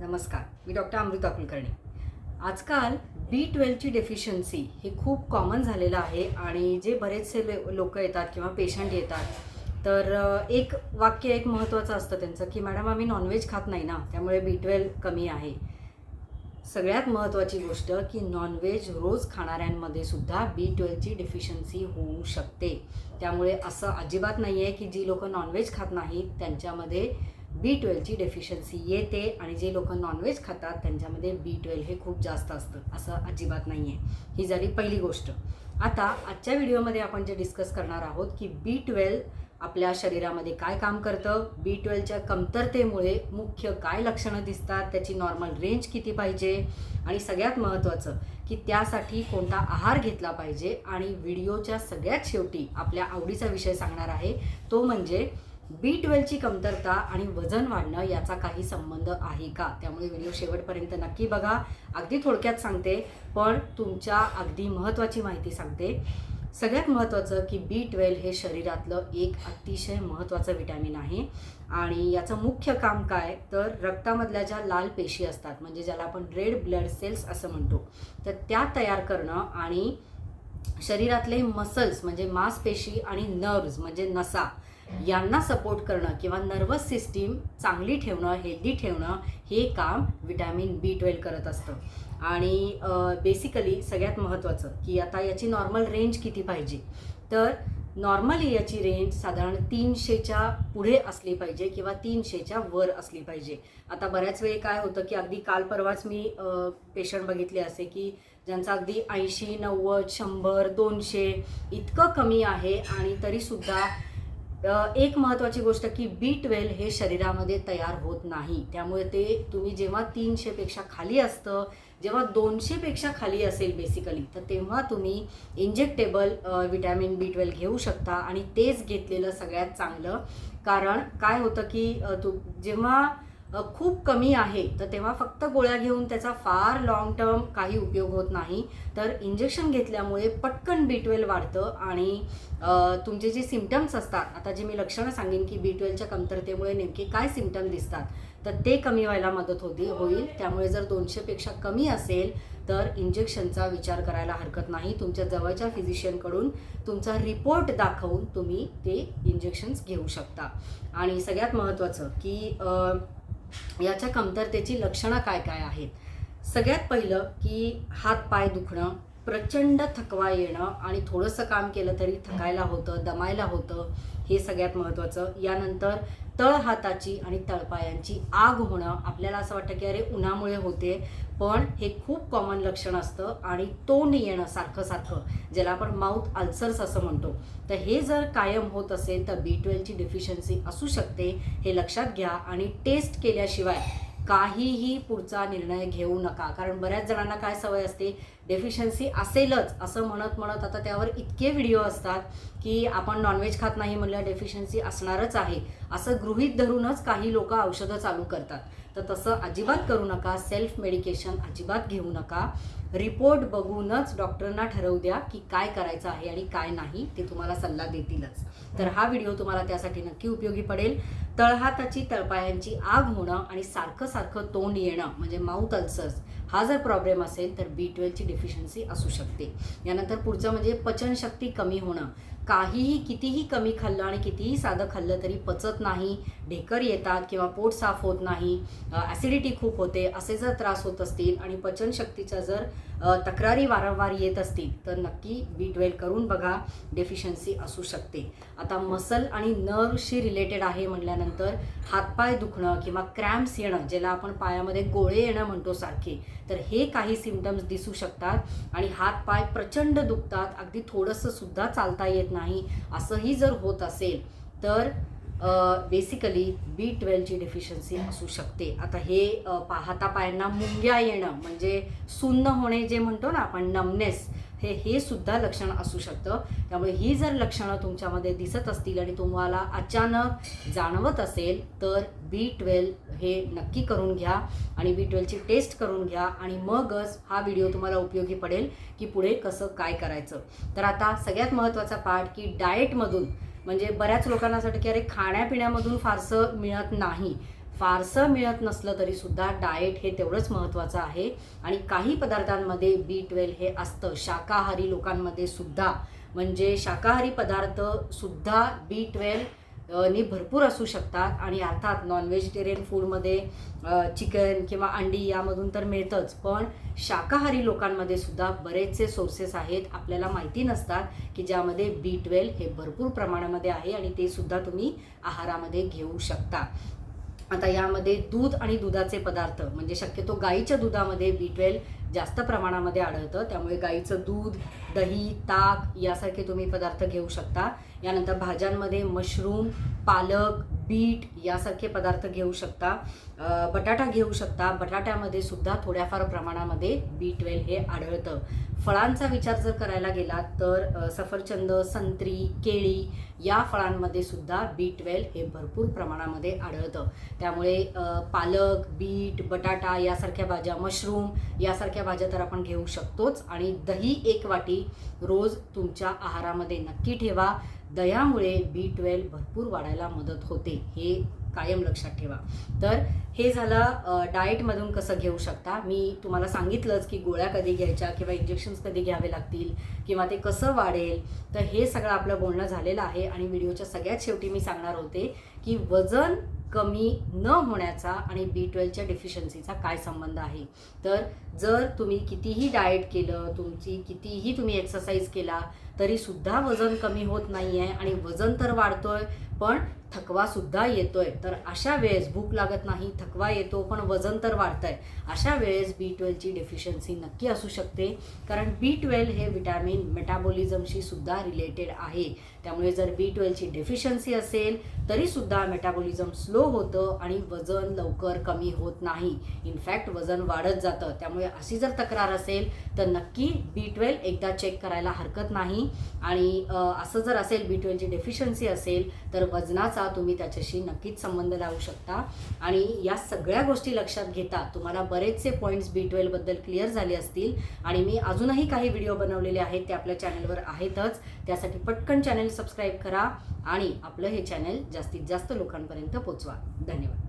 नमस्कार मी डॉक्टर अमृता कुलकर्णी. आजकाल बी ट्वेल्वची डेफिशियन्सी हे खूप कॉमन झालेलं आहे आणि जे बरेचसे लोक येतात किंवा पेशंट येतात तर एक वाक्य एक महत्त्वाचं असतं त्यांचं की मॅडम आम्ही नॉनव्हेज खात नाही ना त्यामुळे बी ट्वेल्व कमी आहे. सगळ्यात महत्त्वाची गोष्ट की नॉनव्हेज रोज खाणाऱ्यांमध्ये सुद्धा बी ट्वेल्वची डेफिशियन्सी होऊ शकते. त्यामुळे असं अजिबात नाही आहे की जी लोक नॉनव्हेज खात नाहीत त्यांच्यामध्ये बी ट्वेल्वची डेफिशियन्सी येते आणि जे लोक नॉनव्हेज खातात त्यांच्यामध्ये बी ट्वेल्व हे खूप जास्त असतं असं अजिबात नाही आहे ही झाली पहिली गोष्ट. आता आजच्या व्हिडिओमध्ये आपण जे डिस्कस करणार आहोत की बी ट्वेल्व आपल्या शरीरामध्ये काय काम करतं बी ट्वेल्वच्या कमतरतेमुळे मुख्य काय लक्षणं दिसतात त्याची नॉर्मल रेंज किती पाहिजे आणि सगळ्यात महत्त्वाचं की त्यासाठी कोणता आहार घेतला पाहिजे आणि व्हिडिओच्या सगळ्यात शेवटी आपल्या आवडीचा विषय सांगणार आहे तो म्हणजे बी ट्वेल्वची कमतरता आणि वजन वाढणं याचा काही संबंध आहे का? त्यामुळे व्हिडिओ शेवटपर्यंत नक्की बघा. अगदी थोडक्यात सांगते पण तुमच्या अगदी महत्त्वाची माहिती सांगते. सगळ्यात महत्त्वाचं की बी ट्वेल्व हे शरीरातलं एक अतिशय महत्त्वाचं विटॅमिन आहे. आणि याचं मुख्य काम काय? तर रक्तामधल्या ज्या लाल पेशी असतात म्हणजे ज्याला आपण रेड ब्लड सेल्स असं म्हणतो तर त्या तयार करणं आणि शरीरातले मसल्स म्हणजे मांसपेशी आणि नर्व्ज म्हणजे नसा यांना सपोर्ट करणं किंवा नर्वस सिस्टीम चांगली ठेवणं हेल्दी ठेवणं हे काम विटॅमिन बी ट्वेल्व करत असतं. आणि बेसिकली सगळ्यात महत्त्वाचं की आता याची नॉर्मल रेंज किती पाहिजे? तर नॉर्मली याची रेंज साधारण तीनशेच्या पुढे असली पाहिजे किंवा तीनशेच्या वर असली पाहिजे. आता बऱ्याच वेळी काय होतं की अगदी काल परवाच मी पेशंट बघितले असे की ज्यांचा अगदी ऐंशी नव्वद शंभर दोनशे इतकं कमी आहे आणि तरीसुद्धा एक महत्त्वाची गोष्ट की बी ट्वेल्व हे शरीरामध्ये तयार होत नाही. त्यामुळे ते तुम्ही जेव्हा तीनशेपेक्षा खाली असतं जेव्हा दोनशेपेक्षा खाली असेल बेसिकली तर तेव्हा तुम्ही इंजेक्टेबल विटॅमिन बी ट्वेल्व घेऊ शकता आणि तेच घेतलेलं सगळ्यात चांगलं. कारण काय होतं की तू जेव्हा खूप कमी आहे तर तेव्हा फक्त गोळ्या घेऊन त्याचा फार लॉंग टर्म काही उपयोग होत नाही. तर इंजेक्शन घेतल्यामुळे पटकन बी ट्वेल्व वाढतं आणि तुमचे जे सिमटम्स असतात आता जे मी लक्षणं सांगेन की बी ट्वेल्वच्या कमतरतेमुळे नेमके काय सिमटम दिसतात तर ते कमी व्हायला मदत होती होईल. त्यामुळे जर दोनशेपेक्षा कमी असेल तर इंजेक्शनचा विचार करायला हरकत नाही. तुमच्या जवळच्या फिजिशियनकडून तुमचा रिपोर्ट दाखवून तुम्ही ते इंजेक्शन्स घेऊ शकता. आणि सगळ्यात महत्त्वाचं की याच्या कमतरतेची लक्षणं काय काय आहेत? सगळ्यात पहिलं की हात पाय दुखणं प्रचंड थकवा येणं आणि थोडंसं काम केलं तरी थकायला होतं दमायला होतं हे सगळ्यात महत्त्वाचं यानंतर तळ हाताची आणि तळपायांची आग होणं आपल्याला असं वाटतं की अरे उन्हामुळे होते. पण हे खूप कॉमन लक्षण असतं आणि तोंड येणं सारखं सारखं ज्याला आपण माउथ अल्सर्स असं म्हणतो. तर हे जर कायम होत असेल तर बी ट्वेल्वची डेफिशियन्सी असू शकते. हे लक्षात घ्या आणि टेस्ट केल्याशिवाय काहीही पुढचा निर्णय घेऊ नका. कारण बऱ्याच जणांना काय सवय असते? डेफिशियन्सी असेलच. असं म्हणत म्हणत आता त्यावर इतके व्हिडिओ असतात की आपण नॉनव्हेज खात नाही म्हणलं डेफिशियन्सी असणारच आहे. असं गृहीत धरूनच काही लोक औषधं चालू करतात. तर तसं अजिबात करू नका. सेल्फ मेडिकेशन अजिबात घेऊ नका. रिपोर्ट बघूनच डॉक्टरांना ठरवू द्या की काय करायचं आहे आणि काय नाही ते तुम्हाला सल्ला देतीलच. तर हा व्हिडिओ तुम्हाला त्यासाठी नक्की उपयोगी पडेल. तळहाताची तळपायांची आग होणं आणि सारखं सारखं तोंड येणं म्हणजे माउथ अल्सर्स हा जर प्रॉब्लेम असेल तर बी ट्वेल्वची डेफिशियन्सी असू शकते. यानंतर पुढचं म्हणजे पचनशक्ती कमी होणं. काहीही कितीही कमी खाल्लं आणि कितीही साधं खाल्लं तरी पचत नाही ढेकर येतात किंवा पोट साफ होत नाही ॲसिडिटी खूप होते असे जर त्रास होत असतील आणि पचनशक्तीच्या जर तक्रारी वारंवार येत असतील तर नक्की बी ट्वेल्व करून बघा डेफिशियन्सी असू शकते. आता मसल आणि नर्वशी रिलेटेड आहे म्हटल्यानंतर हातपाय दुखणं किंवा क्रॅम्प्स येणं ज्याला आपण पायामध्ये गोळे येणं म्हणतो सारखे तर हे काही सिमटम्स दिसू शकतात आणि हातपाय प्रचंड दुखतात अगदी थोडंसं सुद्धा चालता येत नाही नाही असंही जर होत असेल तर बेसिकली बी ट्वेल्वची डेफिशियन्सी असू शकते. आता हे पाहता पायांना मुंग्या येणं म्हणजे सुन्न होणे जे म्हणतो ना आपण नमनेस हे हे सुद्धा लक्षण असू शकतं. त्यामुळे ही जर लक्षणं तुमच्यामध्ये दिसत असतील आणि तुम्हाला अचानक जाणवत असेल तर बी ट्वेल्व हे नक्की करून घ्या आणि बी ट्वेल्वची टेस्ट करून घ्या आणि मगच हा व्हिडिओ तुम्हाला उपयोगी पडेल की पुढे कसं काय करायचं. तर आता सगळ्यात महत्त्वाचा पार्ट की डाएटमधून म्हणजे बऱ्याच लोकांना असं वाटतं की अरे खाण्यापिण्यामधून फारसं मिळत नाही. फारसं मिळत नसलं तरी सुद्धा डाएट हे तेवढंच महत्त्वाचं आहे. आणि काही पदार्थांमध्ये बी ट्वेल्व हे असतं. शाकाहारी लोकांमध्ये सुद्धा. म्हणजे शाकाहारी पदार्थ सुद्धा बी ट्वेल्व नी भरपूर असू शकतात. आणि अर्थात नॉन व्हेजिटेरियन फूडमध्ये चिकन किंवा अंडी यामधून तर मिळतंच. पण शाकाहारी लोकांमध्ये सुद्धा बरेचसे सोर्सेस आहेत. आपल्याला माहिती नसतात की ज्यामध्ये बी ट्वेल्व हे भरपूर प्रमाणामध्ये आहे आणि ते सुद्धा तुम्ही आहारामध्ये घेऊ शकता. आता यामध्ये दूध आणि दुधाचे पदार्थ म्हणजे शक्यतो गाईच्या दुधामध्ये बी ट्वेल्व जास्त प्रमाणामध्ये आढळतं. त्यामुळे गाईचं दूध दही ताक यासारखे तुम्ही पदार्थ घेऊ शकता. यानंतर भाज्यांमध्ये मशरूम पालक बीट यासारखे पदार्थ घेऊ शकता. बटाटा घेऊ शकता. बटाट्यामध्ये सुद्धा थोड्याफार प्रमाणामध्ये बी ट्वेल्व हे आढळतं. फळांचा विचार जर करायला गेलात तर सफरचंद संत्री केळी या फळांमध्ये सुद्धा बी ट्वेल्व हे भरपूर प्रमाणामध्ये आढळतं. त्यामुळे पालक बीट बटाटा यासारख्या भाज्या मशरूम यासारख्या भाज्या तर आपण घेऊ शकतोच. आणि दही एक वाटी रोज तुमच्या आहारामध्ये नक्की ठेवा. दह्यामुळे बी ट्वेल्व भरपूर वाढायला मदत होते हे कायम लक्षात ठेवा. तर हे झालं डाएटमधून कसं घेऊ शकता? मी तुम्हाला सांगितलंच की गोळ्या कधी घ्यायच्या किंवा इंजेक्शन्स कधी घ्यावे लागतील किंवा ते कसं वाढेल? तर हे सगळं आपलं बोलणं झालेलं आहे आणि व्हिडिओच्या सगळ्यात शेवटी मी सांगणार होते की वजन कमी न होण्याचा आणि बी ट्वेल्वच्या डिफिशियन्सीचा काय संबंध आहे? तर जर तुम्ही कितीही डाएट केलं तुमची कितीही तुम्ही एक्सरसाइज केला तरी सुद्धा वजन कमी होत नाही आहे आणि वजन तर वाढतोय पण थकवासुद्धा येतो येतोय. तर अशा वेळेस भूक लागत नाही थकवा येतो पण वजन तर वाढतंय. अशा वेळेस बी ट्वेल्वची डेफिशियन्सी नक्की असू शकते. कारण बी ट्वेल्व हे विटॅमिन मेटाबॉलिझमशी सुद्धा रिलेटेड आहे. त्यामुळे जर बी ट्वेल्वची डेफिशियन्सी असेल तरीसुद्धा मेटाबॉलिझम स्लो होतं आणि वजन लवकर कमी होत नाही. इनफॅक्ट वजन वाढत जातं. त्यामुळे अशी जर तक्रार असेल तर नक्की बी ट्वेल्व एकदा चेक करायला हरकत नाही. आणि असं जर असेल बी ट्वेल्वची डेफिशियन्सी असेल तर वजनाचा तुम्ही त्याच्याशी नक्कीच संबंध लावू शकता. आणि या सगळ्या गोष्टी लक्षात घेता तुम्हाला बरेचसे पॉईंट्स बी ट्वेल्वबद्दल क्लिअर झाले असतील. आणि मी अजूनही काही व्हिडिओ बनवलेले आहेत ते आपल्या चॅनलवर आहेतच. त्यासाठी पटकन चॅनल सबस्क्राईब करा आणि आपलं हे चॅनल जास्तीत जास्त लोकांपर्यंत पोचवा. धन्यवाद.